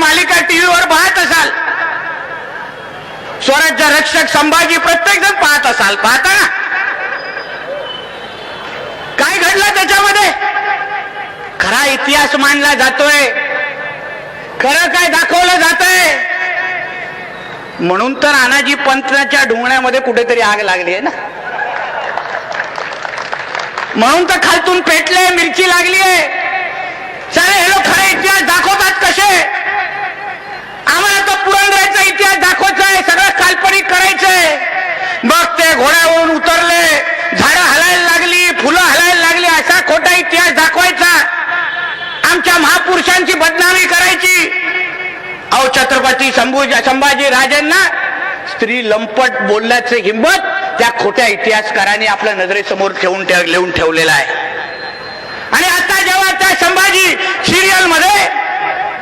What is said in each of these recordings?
मालिका टीव्हीवर पाहत असाल. स्वराज्य रक्षक संभाजी प्रत्येक जण पाहत असाल. पाहता ना? काय घडलं त्याच्यामध्ये? खरा इतिहास मानला जातोय. खरं काय दाखवलं जातंय? म्हणून तर अनाजी पंथाच्या ढुंगण्यामध्ये कुठेतरी आग लागली आहे ना? म्हणून तर खालतून पेटले मिरची लागली आहे सारे हे लोक खरा इतिहास दाखवतात कसे आम्हाला तर पुरंदराचा इतिहास दाखवायचा आहे सगळं काल्पनिक करायचंय मग ते घोड्यावरून उतरले झाडं हलायला लागली फुलं हलायला लागली असा खोटा इतिहास दाखवायचा आमच्या महापुरुषांची बदनामी करायची. अहो छत्रपती संभाजी राजांना स्त्री लंपट बोलण्याचे हिंमत त्या खोट्या इतिहासकारांनी आपल्या नजरेसमोर ठेवून ठेव लिहून ठेवलेला आहे. आणि आता जेव्हा त्या संभाजी सिरियलमध्ये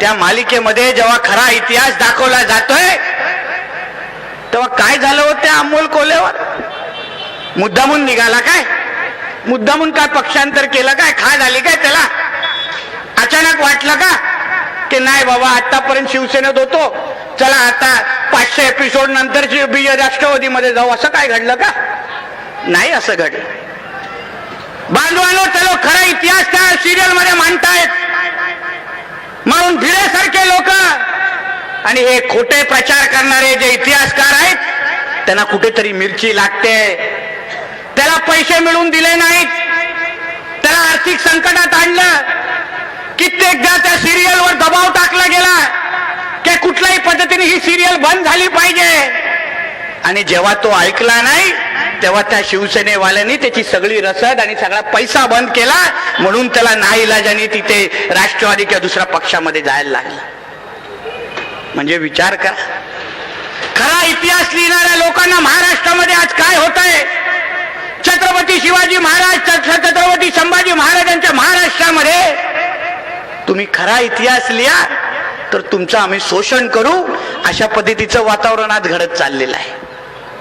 त्या मालिकेमध्ये जेव्हा खरा इतिहास दाखवला जातोय तेव्हा काय झालं होतं त्या अमोल कोल्यावर मुद्दामून निघाला काय? मुद्दामून काय पक्षांतर केलं काय? खा झाली काय त्याला? अचानक वाटलं का? की नाही बाबा आतापर्यंत शिवसेनेत होतो. चला आता पाचशे एपिसोड नंतर बीज राष्ट्रवादीमध्ये जाऊ. असं काय घडलं का? नाही असं घडलं. बांधवानो चलो खरा इतिहास त्या सिरियलमध्ये मांडतायत. म्हणून भिडेसारखे लोक आणि हे खोटे प्रचार करणारे जे इतिहासकार आहेत त्यांना कुठेतरी मिरची लागते. त्याला पैसे मिळून दिले नाहीत. त्याला आर्थिक संकटात आणलं. कित्येकदा त्या सिरियलवर दबाव टाकला गेला की कुठल्याही पद्धतीने ही सिरियल बंद झाली पाहिजे. आणि जेव्हा तो ऐकला नाही तेव्हा त्या शिवसेनेवाल्यांनी त्याची सगळी रसद आणि सगळा पैसा बंद केला. म्हणून त्याला नाईलाजाने तिथे राष्ट्रवादी किंवा दुसऱ्या पक्षामध्ये जायला लागला. म्हणजे विचार करा. खरा इतिहास लिहिणाऱ्या लोकांना महाराष्ट्रामध्ये आज काय होत आहे छत्रपती शिवाजी महाराज छत्रपती संभाजी महाराजांच्या महाराष्ट्रामध्ये तुम्ही खरा इतिहास लिहा तर तुमचं आम्ही शोषण करू. अशा पद्धतीचं वातावरण आज घडत चाललेलं आहे.